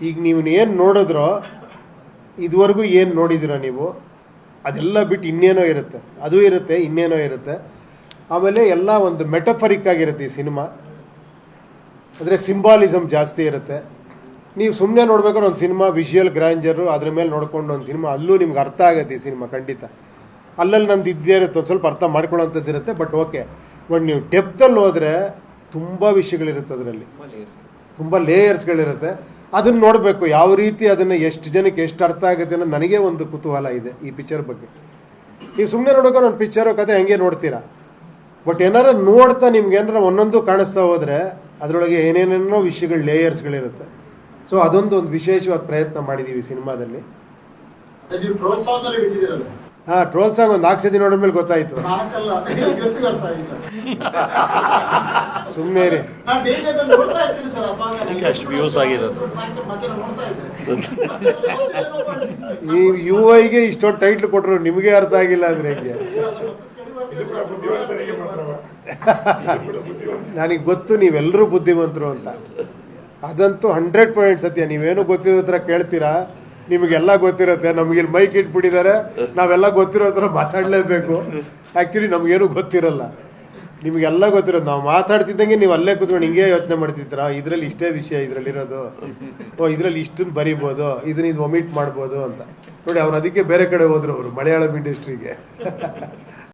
ಈಗ ನೀವು ಏನು ನೋಡಿದ್ರೋ ಇದುವರೆಗೂ ಏನು ನೋಡಿದಿರ ನೀವು? ಅದೆಲ್ಲ ಬಿಟ್ಟು ಇನ್ನೇನೋ ಇರುತ್ತೆ. ಅದು ಇರುತ್ತೆ ಇನ್ನೇನೋ ಇರುತ್ತೆ. ಆಮೇಲೆ ಎಲ್ಲ ಒಂದು ಮೆಟಫರಿಕ್ ಆಗಿರುತ್ತೆ ಈ ಸಿನಿಮಾ. ಅಂದರೆ ಸಿಂಬಾಲಿಸಮ್ ಜಾಸ್ತಿ ಇರುತ್ತೆ. ನೀವು ಸುಮ್ಮನೆ ನೋಡ್ಬೇಕಾದ್ರೆ ಒಂದು ಸಿನಿಮಾ ವಿಷುವಲ್ ಗ್ರ್ಯಾಂಜರು ಅದ್ರ ಮೇಲೆ ನೋಡ್ಕೊಂಡು ಒಂದು ಸಿನಿಮಾ ಅಲ್ಲೂ ನಿಮ್ಗೆ ಅರ್ಥ ಆಗುತ್ತೆ ಈ ಸಿನಿಮಾ ಖಂಡಿತ. ಅಲ್ಲಲ್ಲಿ ನಮ್ದು ಇದ್ದೇ ಇರುತ್ತೆ ಒಂದು ಸ್ವಲ್ಪ ಅರ್ಥ ಮಾಡ್ಕೊಳ್ಳೋಂಥದ್ದು ಇರುತ್ತೆ ಬಟ್ ಓಕೆ. ಬಟ್ ನೀವು ಡೆಪ್ತಲ್ಲಿ ಹೋದರೆ ತುಂಬ ವಿಷಯಗಳಿರುತ್ತೆ ಅದರಲ್ಲಿ. ತುಂಬ ಲೇಯರ್ಸ್ಗಳಿರುತ್ತೆ ಅದನ್ನು ನೋಡಬೇಕು ಯಾವ ರೀತಿ ಅದನ್ನು ಎಷ್ಟು ಜನಕ್ಕೆ ಎಷ್ಟು ಅರ್ಥ ಆಗುತ್ತೆ ಅನ್ನೋ ನನಗೆ ಒಂದು ಕುತೂಹಲ ಇದೆ ಈ ಪಿಕ್ಚರ್ ಬಗ್ಗೆ. ನೀವು ಸುಮ್ಮನೆ ನೋಡೋಕೆ ಒಂದು ಪಿಕ್ಚರು ಕತೆ ಹಂಗೆ ನೋಡ್ತೀರಾ? ಬಟ್ ಏನಾರ ನೋಡ್ತಾ ನಿಮ್ಗೆ ಏನಾರ ಒಂದೊಂದು ಕಾಣಿಸ್ತಾ ಹೋದರೆ ಅದರೊಳಗೆ ಏನೇನೇನೋ ವಿಷಯಗಳು ಲೇಯರ್ಸ್ಗಳಿರುತ್ತೆ ಸೊ ಅದೊಂದು ಒಂದು ವಿಶೇಷವಾದ ಪ್ರಯತ್ನ ಮಾಡಿದ್ದೀವಿ ಸಿನಿಮಾದಲ್ಲಿ. ಹಾಂ ಟ್ರೋಲ್ ಸಾಂಗ್ ಒಂದು ನಾಲ್ಕು ಸತಿ ಗೊತ್ತಾಯಿತು. ಇವತ್ತಿಗೂ ಅರ್ಥ ಆಗಿಲ್ಲ ಸುಮ್ಮನೆ ರೀ ಅದಕ್ಕೆ ಅಷ್ಟು ವ್ಯೂಸ್ ಆಗಿರೋದು. ಈ ಯು ಐಗೆ ಇಷ್ಟೊಂದು ಟೈಟ್ಲ್ ಕೊಟ್ಟರು ನಿಮಗೆ ಅರ್ಥ ಆಗಿಲ್ಲ ಅಂದರೆ ಹೆಂಗೆ? ನನಗೆ ಗೊತ್ತು ನೀವೆಲ್ಲರೂ ಬುದ್ಧಿವಂತರು ಅಂತ. ಅದಂತೂ ಹಂಡ್ರೆಡ್ ಪಾಯಿಂಟ್ ಸತ್ಯ. ನೀವೇನು ಗೊತ್ತಿರೋ ಹತ್ರ ಕೇಳ್ತೀರಾ? ನಿಮಗೆಲ್ಲ ಗೊತ್ತಿರುತ್ತೆ. ನಮಗೆ ಮೈಕ್ ಇಟ್ಬಿಟ್ಟಿದ್ದಾರೆ. ನಾವೆಲ್ಲ ಗೊತ್ತಿರೋ ಹತ್ರ ಮಾತಾಡಲೇಬೇಕು. ಆ್ಯಕ್ಚುಲಿ ನಮಗೇನು ಗೊತ್ತಿರಲ್ಲ. ನಿಮಗೆಲ್ಲ ಗೊತ್ತಿರೋದು, ನಾವು ಮಾತಾಡ್ತಿದ್ದಂಗೆ ನೀವು ಅಲ್ಲೇ ಕೂತ್ಕೊಂಡು ಹಿಂಗೆ ಯೋಚನೆ ಮಾಡ್ತಿದ್ದೀರಾ? ಇದರಲ್ಲಿ ಇಷ್ಟೇ ವಿಷಯ ಇದರಲ್ಲಿರೋದು. ಓ, ಇದರಲ್ಲಿ ಇಷ್ಟನ್ನು ಬರಿಬೋದು, ಇದನ್ನ ಇದು ಒಮಿಟ್ ಮಾಡ್ಬೋದು ಅಂತ. ನೋಡಿ, ಅವ್ರು ಅದಕ್ಕೆ ಬೇರೆ ಕಡೆ ಹೋದ್ರು ಅವರು, ಮಲಯಾಳಂ ಇಂಡಸ್ಟ್ರಿಗೆ